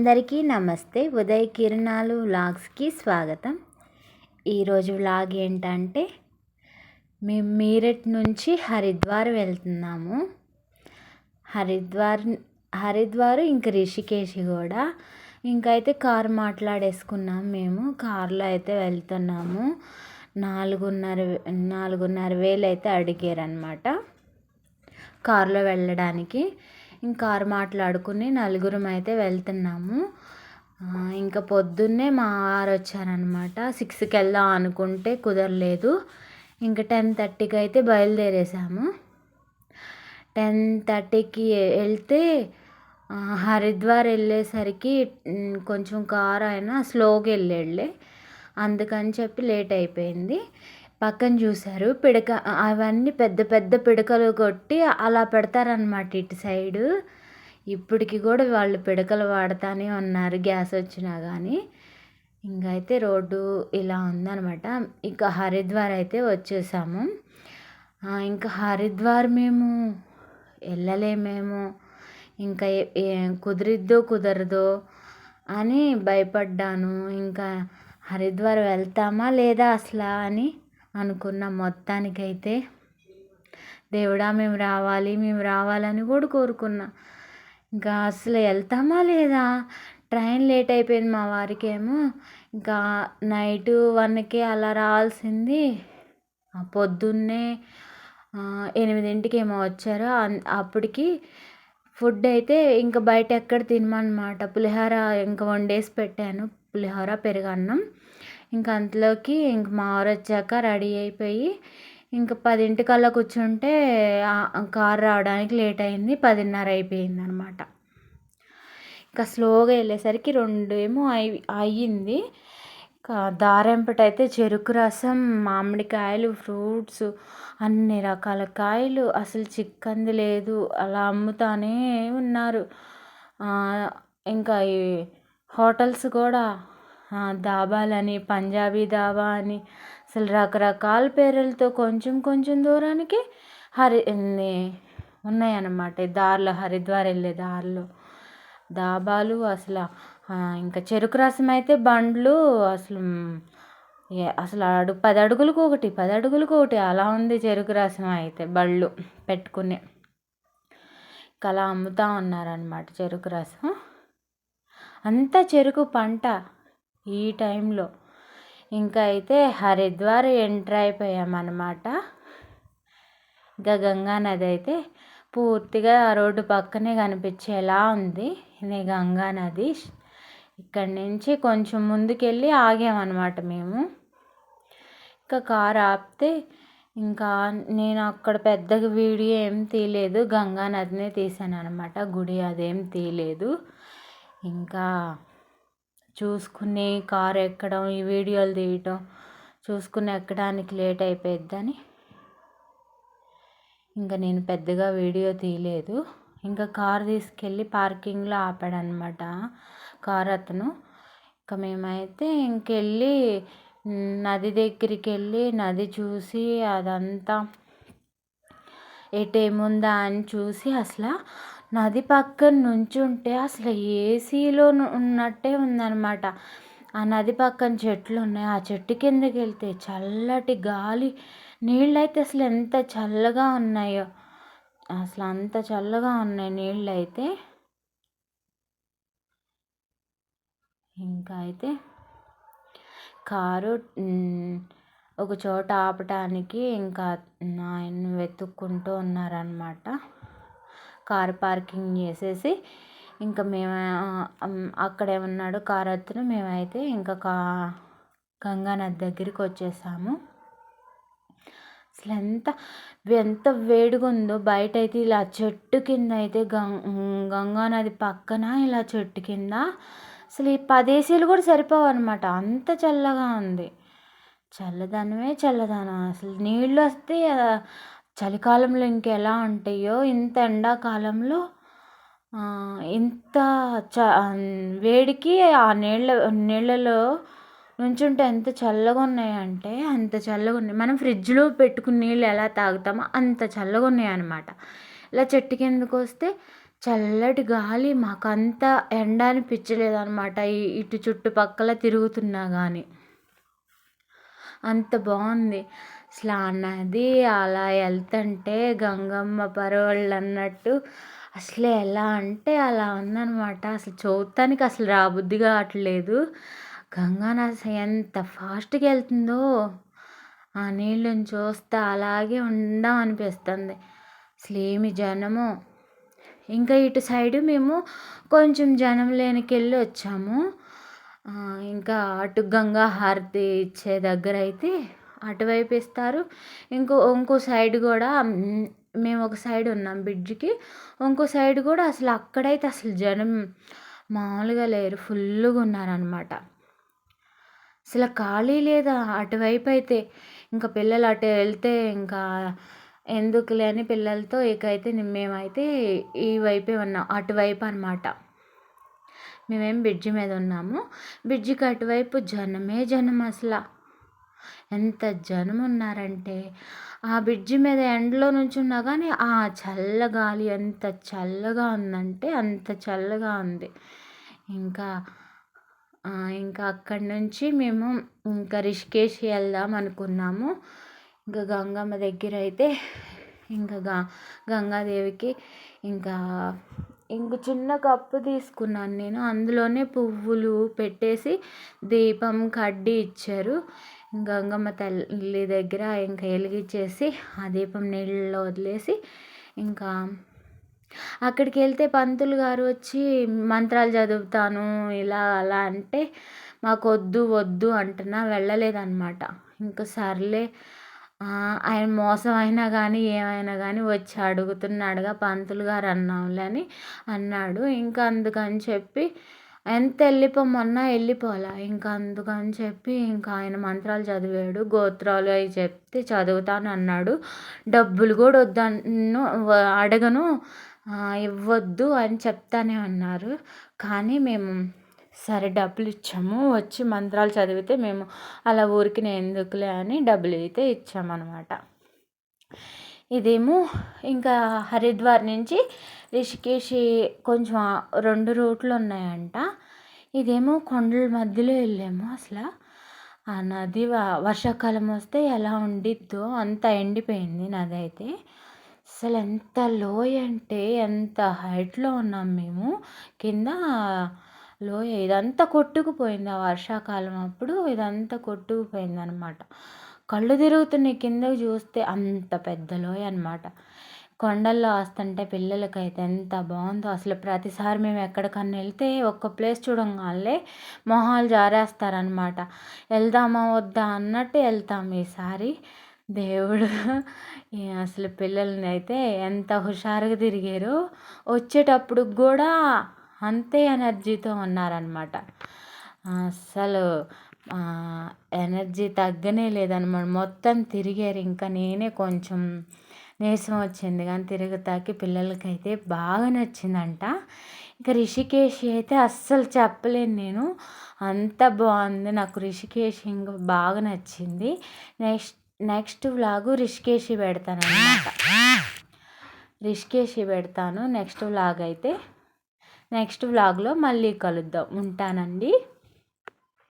అందరికీ నమస్తే. ఉదయ్ కిరణాలు వ్లాగ్స్కి స్వాగతం. ఈరోజు వ్లాగ్ ఏంటంటే మేము మీరట్ నుంచి హరిద్వార్ వెళ్తున్నాము. హరిద్వార్ హరిద్వార్ ఇంక రిషికేష్ కూడా ఇంకైతే కార్ మాట్లాడేసుకున్నాం మేము. కార్లో అయితే వెళ్తున్నాము. నాలుగున్నర నాలుగున్నర వేలు అయితే అడిగారనమాట కారులో వెళ్ళడానికి. ఇంకా ఆరు మాట్లాడుకుని నలుగురం అయితే వెళ్తున్నాము. ఇంకా పొద్దున్నే మా వారు వచ్చారనమాట సిక్స్కి వెళ్దాం అనుకుంటే కుదరలేదు. ఇంకా టెన్ థర్టీకి అయితే బయలుదేరేసాము. టెన్ థర్టీకి వెళ్తే హరిద్వార్ వెళ్ళేసరికి కొంచెం కారు అయినా స్లోగా వెళ్ళాడులే అందుకని చెప్పి లేట్ అయిపోయింది. పక్కన చూశారు. పిడక అవన్నీ పెద్ద పెద్ద పిడకలు కొట్టి అలా పెడతారనమాట ఇటు సైడు. ఇప్పటికి కూడా వాళ్ళు పిడకలు వాడుతూనే ఉన్నారు గ్యాస్ వచ్చినా కానీ ఇంకైతే రోడ్డు ఇలా ఉందనమాట ఇంకా హరిద్వార్ అయితే వచ్చేసాము. ఇంకా హరిద్వార్ మేము వెళ్ళలేమేమో ఇంకా కుదిరిద్దో కుదరదో అని భయపడ్డాను. ఇంకా హరిద్వార్ వెళ్తామా లేదా అసలు అని అనుకున్న మొత్తానికైతే దేవుడా మేము రావాలి మేము రావాలని కూడా కోరుకున్నా. ఇంకా అసలు వెళ్తామా లేదా? ట్రైన్ లేట్ అయిపోయింది మా వారికేమో. ఇంకా నైట్ వన్కి అలా రావాల్సింది. పొద్దున్నే ఎనిమిదింటికి ఏమో వచ్చారు. అప్పటికి ఫుడ్ అయితే ఇంకా బయట ఎక్కడ తినమన్నమాట. పులిహోర ఇంకా వండేసి పెట్టాను. పులిహోర పెరుగన్నం. ఇంకా అంతలోకి ఇంక మా వారు వచ్చాక రెడీ అయిపోయి ఇంక పదింటికల్లా కూర్చుంటే కారు రావడానికి లేట్ అయింది పదిన్నర అయిపోయింది అనమాట ఇంకా స్లోగా వెళ్ళేసరికి రెండు ఏమో అయి అయ్యింది. దారెంపటైతే చెరుకు రసం మామిడికాయలు ఫ్రూట్స్ అన్ని రకాల కాయలు అసలు చిక్కంది లేదు అలా అమ్ముతానే ఉన్నారు. ఇంకా ఈ హోటల్స్ కూడా ధాబాలని పంజాబీ ధాబా అని. అసలు రకరకాల పేర్లతో కొంచెం కొంచెం దూరానికి హరి ఉన్నాయన్నమాట. దారిలో హరిద్వార్ వెళ్ళే దారిలో. ధాబాలు అసలు ఇంకా చెరుకు రసం అయితే బండ్లు అసలు అసలు అడుగు పది అడుగులకు ఒకటి పది అడుగులకు ఒకటి అలా ఉంది చెరుకు రసం అయితే బళ్ళు పెట్టుకుని. అలా అమ్ముతూ ఉన్నారనమాట చెరుకు రసం. అంతా చెరుకు పంట. ఈ టైంలో. ఇంకా అయితే హరిద్వార్ ఎంటర్ అయిపోయామన్నమాట. ఇంకా గంగా నది అయితే పూర్తిగా రోడ్డు పక్కనే కనిపించేలా ఉంది. ఇది గంగా నది. ఇక్కడి నుంచి కొంచెం ముందుకెళ్ళి ఆగామన్నమాట మేము. ఇంకా కారు ఆపితే ఇంకా నేను అక్కడ పెద్దగా వీడియో ఏం తీయలేదు. గంగా నదినే తీసాను అనమాట గుడి అదేం తీయలేదు. ఇంకా చూసుకుని కారు ఎక్కడం ఈ వీడియోలు తీయటం చూసుకుని ఎక్కడానికి లేట్ అయిపోయిద్దని. ఇంకా నేను పెద్దగా వీడియో తీయలేదు. ఇంకా కారు తీసుకెళ్ళి పార్కింగ్లో ఆపాడనమాట కారు అతను. ఇంకా మేమైతే ఇంకెళ్ళి నది దగ్గరికి వెళ్ళి నది చూసి అదంతా ఎటేముందా అని చూసి అసలు నది పక్కన నుంచుంటే అసలు ఏసీలో ఉన్నట్టే ఉందనమాట ఆ నది పక్కన చెట్లు ఉన్నాయి ఆ చెట్టు కిందకి వెళ్తే చల్లటి గాలి. నీళ్ళైతే అసలు ఎంత చల్లగా ఉన్నాయో. అసలు అంత చల్లగా ఉన్నాయి నీళ్ళు అయితే ఇంకా అయితే కారు ఒక చోట ఆపటానికి ఇంకా ఆయన వెతుక్కుంటూ ఉన్నారనమాట కార్ పార్కింగ్ చేసేసి ఇంకా మేము అక్కడే ఉన్నాడు కార్ అతను. మేమైతే ఇంకా కా గంగా నది దగ్గరికి వచ్చేసాము. అసలు ఎంత ఎంత వేడిగా ఉందో. బయట అయితే ఇలా చెట్టు కింద అయితే గం గంగా నది పక్కన ఇలా చెట్టు కింద. అసలు ఈ పదేసీలు కూడా సరిపోవు అనమాట అంత చల్లగా ఉంది. చల్లదనమే చల్లదనం. అసలు నీళ్ళు వస్తే చలికాలంలో ఇంకెలా ఉంటాయో ఇంత ఎండాకాలంలో ఇంత చ వేడికి ఆ నీళ్ళ నీళ్ళలో నుంచుంటే ఎంత చల్లగా ఉన్నాయంటే అంత చల్లగా ఉన్నాయి. మనం ఫ్రిడ్జ్లో పెట్టుకున్న నీళ్ళు ఎలా తాగుతామో అంత చల్లగా ఉన్నాయి అనమాట ఇలా చెట్టు కిందకు వస్తే చల్లటి గాలి మాకంత ఎండ అనిపించలేదన్నమాట. ఇటు చుట్టుపక్కల తిరుగుతున్నా కానీ అంత బాగుంది. అసలు ఆ నది అలా వెళ్తుంటే గంగమ్మ పరవళ్ళు అన్నట్టు అసలు ఎలా అంటే అలా ఉందన్నమాట. అసలు చూడటానికి అసలు రాబుద్ధి కావట్లేదు. గంగా ఎంత ఫాస్ట్గా వెళ్తుందో ఆ నీళ్ళని చూస్తే అలాగే ఉందాం అనిపిస్తుంది. అసలు ఏమి జనము. ఇంకా ఇటు సైడు మేము కొంచెం జనం లేనికెళ్ళి వచ్చాము. ఇంకా అటు గంగా హారతి ఇచ్చే దగ్గర అయితే అటువైపు ఇస్తారు ఇంకో ఇంకో సైడ్ కూడా మేము ఒక సైడ్ ఉన్నాం బ్రిడ్జికి ఇంకో సైడ్ కూడా అసలు అక్కడైతే అసలు జనం మామూలుగా లేరు ఫుల్గా ఉన్నారనమాట అసలు ఖాళీ లేదా? అటువైపు అయితే ఇంకా పిల్లలు అటు వెళ్తే ఇంకా ఎందుకులే అని పిల్లలతో ఇకైతే మేమైతే ఈ వైపే ఉన్నాం అటువైపు అనమాట మేమేం బ్రిడ్జి మీద ఉన్నాము. బ్రిడ్జికి అటువైపు జనమే జనం అసలు. ఎంత జనం ఉన్నారంటే ఆ బ్రిడ్జి మీద ఎండలో ఉన్నా కానీ ఆ చల్ల గాలి ఎంత చల్లగా ఉందంటే అంత చల్లగా ఉంది. ఇంకా ఇంకా అక్కడి నుంచి మేము ఇంకా రిషికేష్ వెళ్దాం అనుకున్నాము. ఇంకా గంగమ్మ దగ్గర అయితే ఇంకా గ గంగాదేవికి ఇంకా ఇంక చిన్న కప్పు తీసుకున్నాను నేను. అందులోనే పువ్వులు పెట్టేసి దీపం కడ్డీ ఇచ్చారు. గంగమ్మ తల్లి దగ్గర ఇంకా వెలిగించేసి ఆ దీపం నీళ్ళలో వదిలేసి ఇంకా అక్కడికి వెళ్తే పంతులు గారు వచ్చి మంత్రాలు చదువుతాను ఇలా అలా అంటే మాకు వద్దు వద్దు అంటున్నా వెళ్ళలేదన్నమాట. ఇంకా సర్లే ఆయన మోసం అయినా కానీ ఏమైనా కానీ వచ్చి అడుగుతున్నాడుగా పంతులు గారు అన్నాంలే అని అన్నాడు. ఇంకా అందుకని చెప్పి ఎంత వెళ్ళిపోమన్నా వెళ్ళిపోలే. ఇంకా అందుకని చెప్పి ఇంకా ఆయన మంత్రాలు చదివాడు. గోత్రాలు అవి చెప్తే చదువుతాను అన్నాడు. డబ్బులు కూడా వద్దను అడగను ఇవ్వద్దు అని చెప్తానే అన్నారు. కానీ మేము సరే డబ్బులు ఇచ్చాము వచ్చి మంత్రాలు చదివితే మేము అలా ఊరికి ఎందుకులే అని డబ్బులు అయితే ఇచ్చామన్నమాట. ఇదేమో ఇంకా హరిద్వార్ నుంచి రిషికేష్ కొంచెం రెండు రూట్లు ఉన్నాయంట. ఇదేమో కొండల మధ్యలో వెళ్ళాము అసలు. ఆ నది వర్షాకాలం వస్తే ఎలా ఉండిద్దో అంత ఎండిపోయింది నది అయితే. అసలు ఎంత లోయ అంటే ఎంత హైట్లో ఉన్నాం మేము. కింద లోయ ఇదంతా కొట్టుకుపోయింది ఆ వర్షాకాలం అప్పుడు ఇదంతా కొట్టుకుపోయింది అనమాట కళ్ళు తిరుగుతున్నాయి. కిందకి చూస్తే అంత పెద్ద లోయ అనమాట కొండల్లో వస్తుంటే పిల్లలకైతే ఎంత బాగుందో. అసలు ప్రతిసారి మేము ఎక్కడికన్నా వెళ్తే ఒక్క ప్లేస్ చూడంగానే మొహాలు జారేస్తారనమాట వెళ్దామా వద్దా అన్నట్టు వెళ్తాం ఈసారి. దేవుడు అసలు పిల్లల్ని అయితే ఎంత హుషారుగా తిరిగారు. వచ్చేటప్పుడు కూడా అంతే ఎనర్జీతో ఉన్నారనమాట అసలు ఎనర్జీ తగ్గనే లేదనమాట మొత్తం తిరిగారు. ఇంకా నేనే కొంచెం నీరసం వచ్చింది. కానీ తిరుగుతాకి పిల్లలకైతే బాగా నచ్చిందంట. ఇంకా రిషికేష్ అయితే అస్సలు చెప్పలేను నేను. అంత బాగుంది. నాకు రిషికేష్ ఇంకా బాగా నచ్చింది. నెక్స్ట్ నెక్స్ట్ వ్లాగు రిషికేషి పెడతాను అనమాట రిషికేషి పెడతాను. నెక్స్ట్ వ్లాగ్ అయితే నెక్స్ట్ వ్లాగ్లో మళ్ళీ కలుద్దాం. ఉంటానండి.